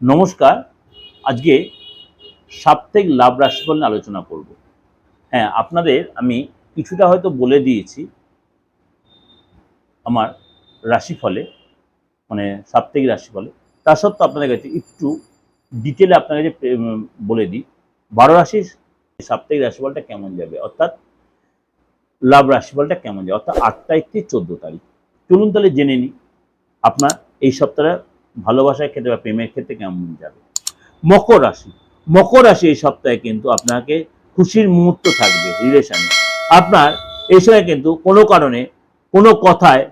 নমস্কার, আজকে সাপ্তাহিক লাভ রাশিফল নিয়ে আলোচনা করব। হ্যাঁ আপনাদের আমি কিছুটা হয়তো বলে দিয়েছি আমার রাশিফলে মানে সাপ্তাহিক রাশিফলে। তা সত্ত্বেও আপনাদের কাছে একটু ডিটেলে আপনার কাছে বলে দিই। বারো রাশির সাপ্তাহিক রাশিফলটা কেমন যাবে? অর্থাৎ লাভ রাশিফলটা কেমন যাবে? অর্থাৎ আট তারিখ থেকে চোদ্দ তারিখ। চলুন তাহলে জেনে নিই। আপনার এই সপ্তাহে ভালোবাসার ক্ষেত্রে বা প্রেমের ক্ষেত্রে কেমন যাবে? মকর রাশি। মকর রাশি এই সপ্তাহে কিন্তু আপনাকে খুশির মুহূর্ত থাকবে রিলেশনে আপনার এই সময় কিন্তু কোনো কারণে, কোনো কথায়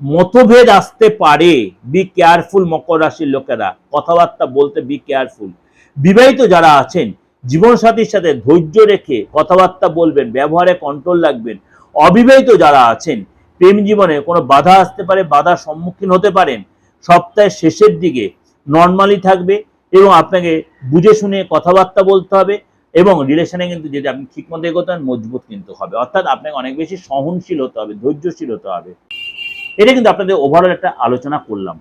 মতভেদ আসতে পারে। বি কেয়ারফুল মকর রাশির লোকেরা। কথাবার্তা বলতে বি কেয়ারফুল বিবাহিত যারা আছেন, জীবনসাথীর সাথে ধৈর্য রেখে কথাবার্তা বলবেন, ব্যবহারে কন্ট্রোল রাখবেন। অবিবাহিত যারা আছেন, প্রেম জীবনে কোনো বাধা আসতে পারে, বাধার সম্মুখীন হতে পারেন। সপ্তাহের শেষের দিকে নর্মালি থাকবে এবং আপনাকে বুঝে শুনে কথাবার্তা বলতে হবে এবং রিলেশনে কিন্তু যদি আপনি ঠিক মতো এগোতে মজবুত কিন্তু হবে। অর্থাৎ আপনাকে অনেক বেশি সহনশীল হতে হবে, ধৈর্যশীল হতে হবে। এটা কিন্তু আপনাদের ওভারঅল একটা আলোচনা করলাম,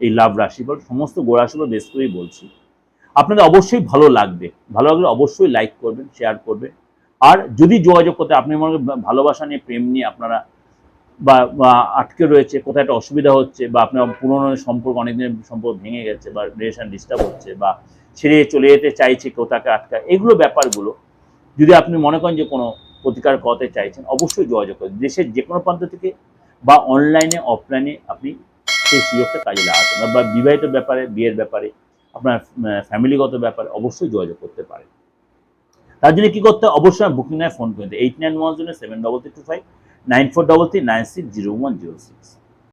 এই লাভ রাশিফল, সমস্ত গোড়াশিফল বেশ করেই বলছি। আপনাদের অবশ্যই ভালো লাগবে, ভালো লাগলে অবশ্যই লাইক করবেন শেয়ার করবেন। আর যদি যোগাযোগ করতে, আপনি মনে ভালোবাসা নিয়ে, প্রেম নিয়ে আপনারা বা আটকে রয়েছে, কোথায় একটা অসুবিধা হচ্ছে বা আপনার পুরনো সম্পর্ক অনেকদিনের সম্পর্ক ভেঙে গেছে বা রিলেশন ডিস্টার্ব হচ্ছে বা ছেড়ে চলে যেতে চাইছে কেউ তাকে আটকা এগুলো ব্যাপারগুলো যদি আপনি মনে করেন যে কোনো প্রতিকার করতে চাইছেন, অবশ্যই যোগাযোগ করেন। দেশের যে কোনো প্রান্ত থেকে বা অনলাইনে অফলাইনে আপনি সেই সুযোগটা কাজে লাগাতে পারেন বা বিবাহিত ব্যাপারে, বিয়ের ব্যাপারে, আপনার ফ্যামিলিগত ব্যাপারে অবশ্যই যোগাযোগ করতে পারেন। তার জন্য কী করতে? অবশ্যই বুকিং নেয় ফোন করতে eight nine one zero seven double three two five nine four double three nine six zero one zero six.